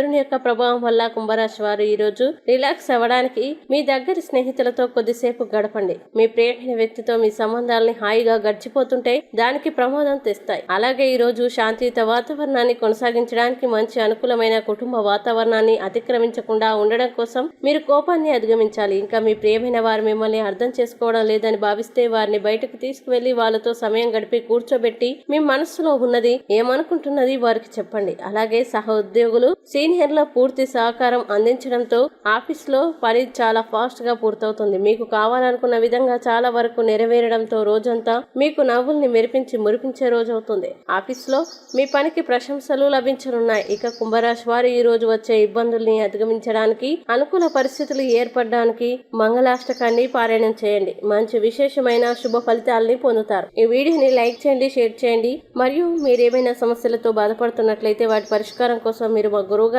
చంద్రుని యొక్క ప్రభావం వల్ల కుంభరాశి వారు ఈరోజు రిలాక్స్ అవ్వడానికి మీ దగ్గర స్నేహితులతో కొద్దిసేపు గడపండి. మీ ప్రేమైన వ్యక్తితో మీ సంబంధాలని హాయిగా గడిచిపోతుంటే దానికి ప్రమాదం తెస్తాయి. అలాగే ఈరోజు శాంతియుత వాతావరణాన్ని కొనసాగించడానికి మంచి అనుకూలమైన కుటుంబ వాతావరణాన్ని అతిక్రమించకుండా ఉండడం కోసం మీరు కోపాన్ని అధిగమించాలి. ఇంకా మీ ప్రియమైన వారు మిమ్మల్ని అర్థం చేసుకోవడం లేదని భావిస్తే వారిని బయటకు తీసుకువెళ్ళి వాళ్ళతో సమయం గడిపి కూర్చోబెట్టి మీ మనసులో ఉన్నది ఏమనుకుంటున్నది వారికి చెప్పండి. అలాగే సహ ఉద్యోగులు సీనియర్ల పూర్తి సహకారం అందించడంతో ఆఫీస్లో పని చాలా ఫాస్ట్గా పూర్తవుతుంది. మీకు కావాలనుకున్న విధంగా చాలా వరకు నెరవేరడంతో రోజంతా మీకు నవ్వుల్ని మెరిపించి మురిపించే రోజు అవుతుంది ఆఫీస్లో మీ పనికి ప్రశంసలు లభించనున్నాయి. ఇక కుంభరాశి వారు ఈ రోజు వచ్చే ఇబ్బందుల్ని అధిగమించడానికి అనుకూల పరిస్థితులు ఏర్పడడానికి మంగళాష్టకాన్ని పారాయణం చేయండి. మంచి విశేషమైన శుభ ఫలితాలని పొందుతారు. ఈ వీడియోని లైక్ చేయండి షేర్ చేయండి. మరియు మీరు ఏమైనా సమస్యలతో బాధపడుతున్నట్లయితే వాటి పరిష్కారం కోసం మీరు మా గురువుగా